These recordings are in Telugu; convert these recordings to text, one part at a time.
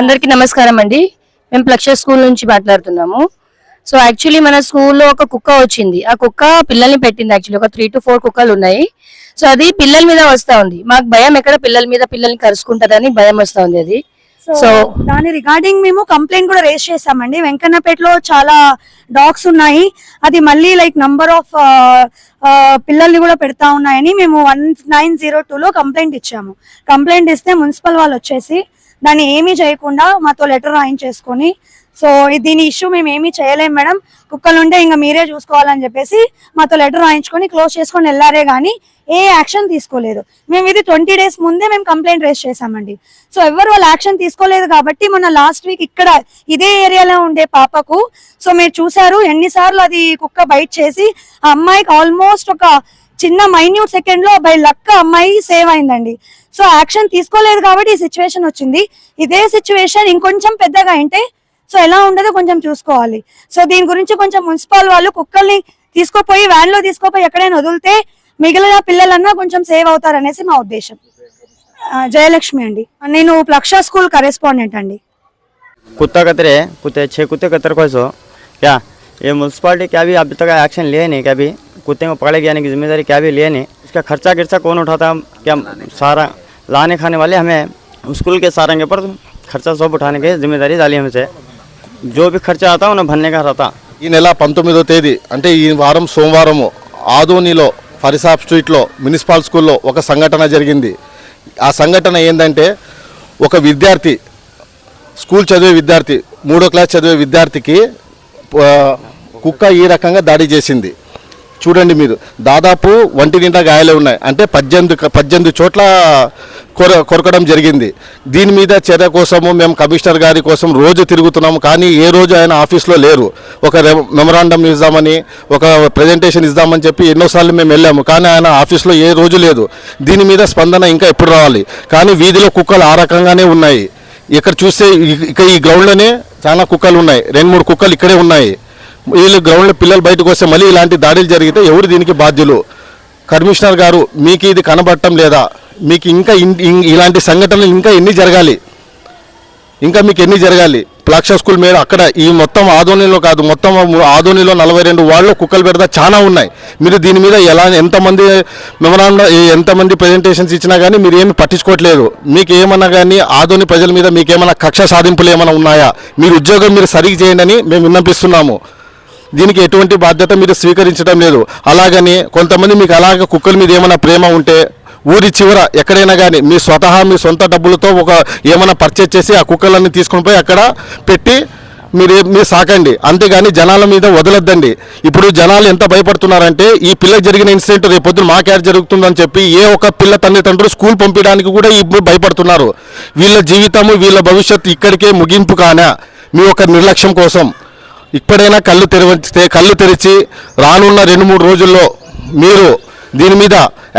అందరికీ నమస్కారం అండి. మేము ప్లక్ష స్కూల్ నుంచి మాట్లాడుతున్నాము. సో యాక్చువల్లీ మన స్కూల్లో ఒక కుక్క వచ్చింది. ఆ కుక్క పిల్లల్ని పెట్టింది యాక్చువల్లీ ఒక త్రీ టు ఫోర్ కుక్కలు ఉన్నాయి. సో అది పిల్లల మీద వస్తా ఉంది. మాకు భయం ఎక్కడ? పిల్లల మీద పిల్లల్ని కరుచుకుంటదని భయం వస్తా ఉంది అది. సో దాని రిగార్డింగ్ మేము కంప్లైంట్ కూడా రేస్ చేసామండి వెంకన్నపేటలో చాలా డాగ్స్ ఉన్నాయి. అది మళ్ళీ లైక్ నంబర్ ఆఫ్ పిల్లల్ని కూడా పెడతా ఉన్నాయని మేము వన్ నైన్ జీరో లో కంప్లైంట్ ఇచ్చాము. కంప్లైంట్ ఇస్తే మున్సిపల్ వాళ్ళు వచ్చేసి దాన్ని ఏమీ చేయకుండా మాతో లెటర్ రాయించేసుకొని సో దీని ఇష్యూ మేము ఏమీ చేయలేం మేడం. కుక్కలు ఉంటే ఇంకా మీరే చూసుకోవాలని చెప్పేసి మాతో లెటర్ రాయించుకొని క్లోజ్ చేసుకొని వెళ్ళారే కానీ ఏ యాక్షన్ తీసుకోలేదు. మేము ఇది ట్వంటీ డేస్ ముందే మేము కంప్లైంట్ రేస్ చేసామండి సో ఎవరు వాళ్ళు యాక్షన్ తీసుకోలేదు కాబట్టి మొన్న లాస్ట్ వీక్ ఇక్కడ ఇదే ఏరియాలో ఉండే పాపకు సో మీరు చూసారు ఎన్నిసార్లు అది కుక్క బైట్ చేసి ఆ అమ్మాయికి ఆల్మోస్ట్ ఒక చిన్న మైన్యూట్ సెకండ్ లో బై లక్క అమ్మాయి సేవ్ అయిందండి సో యాక్షన్ తీసుకోలేదు కాబట్టి ఈ సిచ్యువేషన్ వచ్చింది ఇదే సిచ్యువేషన్ ఇంకొంచెం పెద్దగా అయితే సో ఎలా ఉండదో కొంచెం చూసుకోవాలి సో దీని గురించి కొంచెం మున్సిపల్ వాళ్ళు కుక్కల్ని తీసుకుపోయి వ్యాన్ లో తీసుకుపోయి ఎక్కడైనా వదిలితే మిగిలిన పిల్లలన్నా కొంచెం సేవ్ అవుతారు అనేసి మా ఉద్దేశం ఆ, జయలక్ష్మి అండి నేను ప్లక్ష స్కూల్ కరెస్పాండెంట్ అండి कुत्ता कतरे कुत्ते छः कुत्ते कतर को सो क्या ये म्यूनसिपाली क्या भी अभी तक एक्शन लिए नहीं क्या भी कुत्ते को पकड़े जाने की जिम्मेदारी क्या भी लिए नहीं इसका खर्चा खर्चा कौन उठाता क्या सारा लाने खाने वाले हमें स्कूल के सारंगे पर खर्चा सब उठाने की जिम्मेदारी डाली हमसे जो भी खर्चा आता है उन्हें भरने का रहता ఈ నెల పంతొమ్మిదో తేదీ అంటే ఈ వారం సోమవారము ఆదోనిలో ఫరిసాబ్ స్ట్రీట్లో మున్సిపల్ స్కూల్లో ఒక సంఘటన జరిగింది ఆ సంఘటన ఏంటంటే ఒక విద్యార్థి స్కూల్ చదివే విద్యార్థి మూడో క్లాస్ చదివే విద్యార్థికి ఆ, కుక్క ఈ రకంగా దాడి చేసింది చూడండి మీరు. దాదాపు ఒంటి నిండా గాయాలే ఉన్నాయి. అంటే పద్దెనిమిది పద్దెనిమిది చోట్ల కొర కొరకడం జరిగింది. దీని మీద చర్య కోసము మేము కమిషనర్ గారి కోసం రోజు తిరుగుతున్నాము. కానీ ఏ రోజు ఆయన ఆఫీస్లో లేరు. ఒక మెమరాండం ఇద్దామని ఒక ప్రజెంటేషన్ ఇద్దామని చెప్పి ఎన్నోసార్లు మేము వెళ్ళాము. కానీ ఆయన ఆఫీస్లో ఏ రోజు లేదు. దీని మీద స్పందన ఇంకా ఎప్పుడు రావాలి? కానీ వీధిలో కుక్కలు ఆ రకంగానే ఉన్నాయి. ఇక్కడ చూస్తే ఇక ఈ గ్రౌండ్లోనే చాలా కుక్కలు ఉన్నాయి. రెండు మూడు కుక్కలు ఇక్కడే ఉన్నాయి. వీళ్ళు గ్రౌండ్లో పిల్లలు బయటకు వస్తే మళ్ళీ ఇలాంటి దాడులు జరిగితే ఎవరు దీనికి బాధ్యులు? కమిషనర్ గారు మీకు ఇది కనబడటం లేదా? మీకు ఇంకా ఇలాంటి సంఘటనలు ఇంకా ఎన్ని జరగాలి? ఇంకా మీకు ఎన్ని జరగాలి? ప్లాక్ష స్కూల్ మీద అక్కడ ఈ మొత్తం ఆధోనిలో కాదు మొత్తం ఆధోనిలో నలభై రెండు వాళ్ళు కుక్కలు పెడతా చాలా ఉన్నాయి. మీరు దీని మీద ఎలా ఎంతమంది మెమరాండం ఎంతమంది ప్రజెంటేషన్స్ ఇచ్చినా కానీ మీరు ఏమి పట్టించుకోవట్లేదు. మీకు ఏమన్నా కానీ ఆధోని ప్రజల మీద మీకు ఏమైనా కక్ష సాధింపులు ఏమైనా ఉన్నాయా? మీరు ఉద్యోగం మీరు సరిగ్గా చేయండి అని మేము విన్నపిస్తున్నాము. దీనికి ఎటువంటి బాధ్యత మీరు స్వీకరించడం లేదు. అలాగని కొంతమంది మీకు అలాగ కుక్కల మీద ఏమైనా ప్రేమ ఉంటే ఊరి చివర ఎక్కడైనా కానీ మీ స్వతహా మీ సొంత డబ్బులతో ఒక ఏమైనా పర్చేజ్ చేసి ఆ కుక్కలన్నీ తీసుకుని పోయి అక్కడ పెట్టి మీరు మీరు సాకండి. అంతేగాని జనాల మీద వదలొద్దండి. ఇప్పుడు జనాలు ఎంత భయపడుతున్నారంటే ఈ పిల్ల జరిగిన ఇన్సిడెంట్ రేపు మా క్యార్ జరుగుతుందని చెప్పి ఏ ఒక్క పిల్ల తల్లిదండ్రులు స్కూల్ పంపించడానికి కూడా ఇప్పుడు భయపడుతున్నారు. వీళ్ళ జీవితము వీళ్ళ భవిష్యత్తు ఇక్కడికే ముగింపు కానా? మీ యొక్క నిర్లక్ష్యం కోసం. ఇప్పుడైనా కళ్ళు తెరిస్తే కళ్ళు తెరిచి రానున్న రెండు మూడు రోజుల్లో మీరు దీని మీద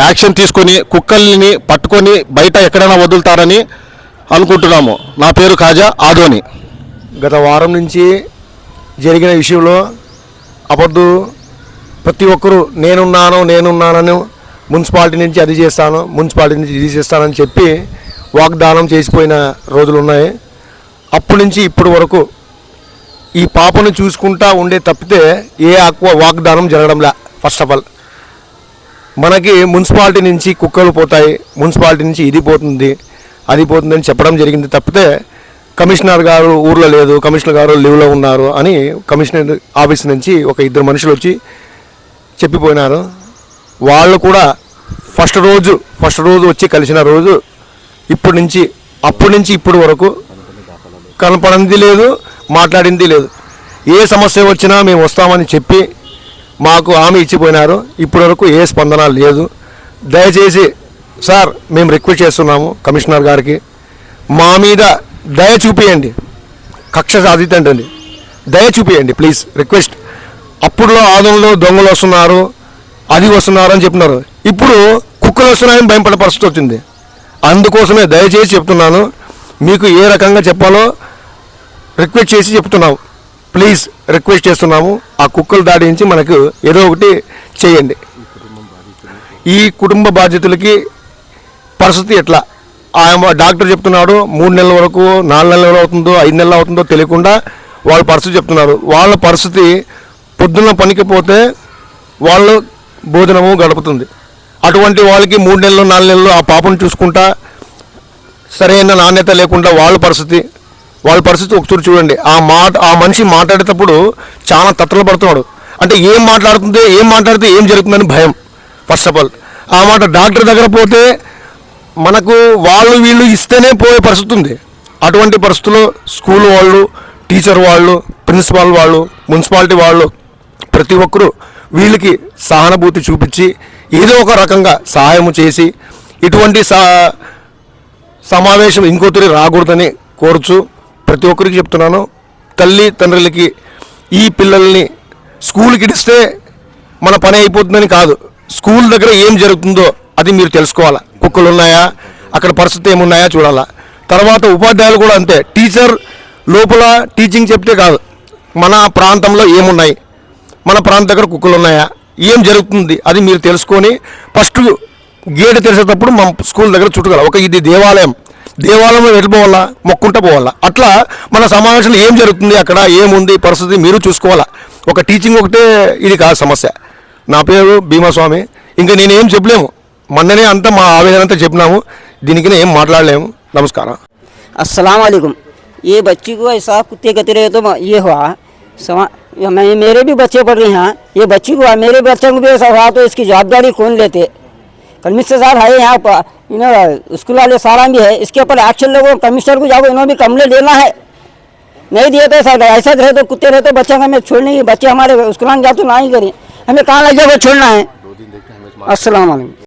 యాక్షన్ తీసుకొని కుక్కల్ని పట్టుకొని బయట ఎక్కడైనా వదులుతారని అనుకుంటున్నాము. నా పేరు కాజా ఆదోని. గత వారం నుంచి జరిగిన విషయంలో అబద్ధు ప్రతి ఒక్కరూ నేనున్నాను నేనున్నానని మున్సిపాలిటీ నుంచి అది చేస్తాను మున్సిపాలిటీ నుంచి ఇది చేస్తానని చెప్పి వాగ్దానం చేసిపోయిన రోజులు ఉన్నాయి. అప్పటి నుంచి ఇప్పటి వరకు ఈ పాపను చూసుకుంటా ఉండే తప్పితే ఏ ఆక్వా వాగ్దానం జరగడంలా? ఫస్ట్ ఆఫ్ ఆల్ మనకి మున్సిపాలిటీ నుంచి కుక్కలు పోతాయి మున్సిపాలిటీ నుంచి ఇది పోతుంది అది పోతుందని చెప్పడం జరిగింది తప్పితే కమిషనర్ గారు ఊర్లో లేదు కమిషనర్ గారు లీవ్లో ఉన్నారు అని కమిషనర్ ఆఫీస్ నుంచి ఒక ఇద్దరు మనుషులు వచ్చి చెప్పిపోయినారు. వాళ్ళు కూడా ఫస్ట్ రోజు ఫస్ట్ రోజు వచ్చి కలిసిన రోజు ఇప్పటి నుంచి అప్పటి నుంచి ఇప్పటి వరకు కనపడింది లేదు. మాట్లాడింది లేదు. ఏ సమస్య వచ్చినా మేము వస్తామని చెప్పి మాకు హామీ ఇచ్చిపోయినారు. ఇప్పటి వరకు ఏ స్పందన లేదు. దయచేసి సార్ మేము రిక్వెస్ట్ చేస్తున్నాము కమిషనర్ గారికి. మా మీద దయ చూపియండి. కక్ష సాధితండి దయ చూపియండి ప్లీజ్ రిక్వెస్ట్. అప్పుడులో ఆదంలో దొంగలు వస్తున్నారు. అది వస్తున్నారు అని చెప్తున్నారు ఇప్పుడు కుక్కలు వస్తున్నాయని భయపడే పరిస్థితి వచ్చింది. అందుకోసమే దయచేసి చెప్తున్నాను. మీకు ఏ రకంగా చెప్పాలో రిక్వెస్ట్ చేసి చెప్తున్నాము ప్లీజ్ రిక్వెస్ట్ చేస్తున్నాము. ఆ కుక్కలు దాడి నుంచి మనకు ఏదో ఒకటి చేయండి. ఈ కుటుంబ బాధ్యతలకి పరిస్థితి ఎట్లా? ఆయన డాక్టర్ చెప్తున్నాడు మూడు నెలల వరకు నాలుగు నెలలు అవుతుందో ఐదు నెలలు అవుతుందో తెలియకుండా వాళ్ళ పరిస్థితి చెప్తున్నారు. వాళ్ళ పరిస్థితి పొద్దున్న పనికి పోతే వాళ్ళు భోజనము గడుపుతుంది. అటువంటి వాళ్ళకి మూడు నెలలు నాలుగు నెలలు ఆ పాపను చూసుకుంటా సరైన నాణ్యత లేకుండా వాళ్ళ పరిస్థితి వాళ్ళ పరిస్థితి ఒకసారి చూడండి. ఆ మాట ఆ మనిషి మాట్లాడేటప్పుడు చాలా తత్తలు పడుతున్నాడు. అంటే ఏం మాట్లాడుతుందో ఏం మాట్లాడితే ఏం జరుగుతుందని భయం. ఫస్ట్ ఆఫ్ ఆల్ ఆ మాట డాక్టర్ దగ్గర పోతే మనకు వాళ్ళు వీళ్ళు ఇస్తేనే పోయే పరిస్థితి ఉంది. అటువంటి పరిస్థితుల్లో స్కూల్ వాళ్ళు టీచర్ వాళ్ళు ప్రిన్సిపాల్ వాళ్ళు మున్సిపాలిటీ వాళ్ళు ప్రతి ఒక్కరూ వీళ్ళకి సహానుభూతి చూపించి ఏదో ఒక రకంగా సహాయం చేసి ఇటువంటి సా సమావేశం ఇంకోతరి రాకూడదని కోరుచు ప్రతి ఒక్కరికి చెప్తున్నాను తల్లి తండ్రులకి ఈ పిల్లల్ని స్కూల్కి ఇడిస్తే మన పని అయిపోతుందని కాదు. స్కూల్ దగ్గర ఏం జరుగుతుందో అది మీరు తెలుసుకోవాలా. కుక్కలు ఉన్నాయా? అక్కడ పరిస్థితి ఏమున్నాయా చూడాలా. తర్వాత ఉపాధ్యాయులు కూడా అంతే. టీచర్ లోపల టీచింగ్ చెప్తే కాదు. మన ప్రాంతంలో ఏమున్నాయి? మన ప్రాంతం దగ్గర కుక్కలు ఉన్నాయా? ఏం జరుగుతుంది? అది మీరు తెలుసుకొని ఫస్ట్ గేట్ తెరిచేటప్పుడు మా స్కూల్ దగ్గర చుట్టుకోవాలి. ఒక ఇది దేవాలయం. దేవాలయంలో వెళ్ళిపోవాలా మొక్కుంటా పోవాలా అట్లా మన సమావేశంలో ఏం జరుగుతుంది అక్కడ ఏముంది పరిస్థితి మీరు చూసుకోవాలా ఒక టీచింగ్ ఒకటే ఇది కాదు సమస్య నా పేరు భీమాస్వామి ఇంకా నేనేం చెప్పలేము మొన్ననే అంతా మా ఆవేదన అంతా చెప్పినాము దీనికి ఏం మాట్లాడలేము నమస్కారం अस्सलाम वालेकुम ये बच्ची को ऐसा कुत्ते कहते रहे तो ये हुआ समा या मैं मेरे भी बच्चे पढ़ रहे हैं ये बच्ची को मेरे बच्चों को भी ऐसा हुआ तो इसकी जवाबदारी कौन लेते कमिश्नर साहब है यहाँ पर इन्होंने स्कूल वाले सारा भी है इसके ऊपर एक्शन लोगों कमिश्नर को जाओ इन्होंने भी कमले लेना है। नहीं दिए तो सर ऐसा रहे तो कुत्ते रहे तो बच्चे हमें छोड़ने की बच्चे हमारे स्कूल में तो ना ही करें। हमें कहाँ लग जाए वो छोड़ना है? वालेकुम।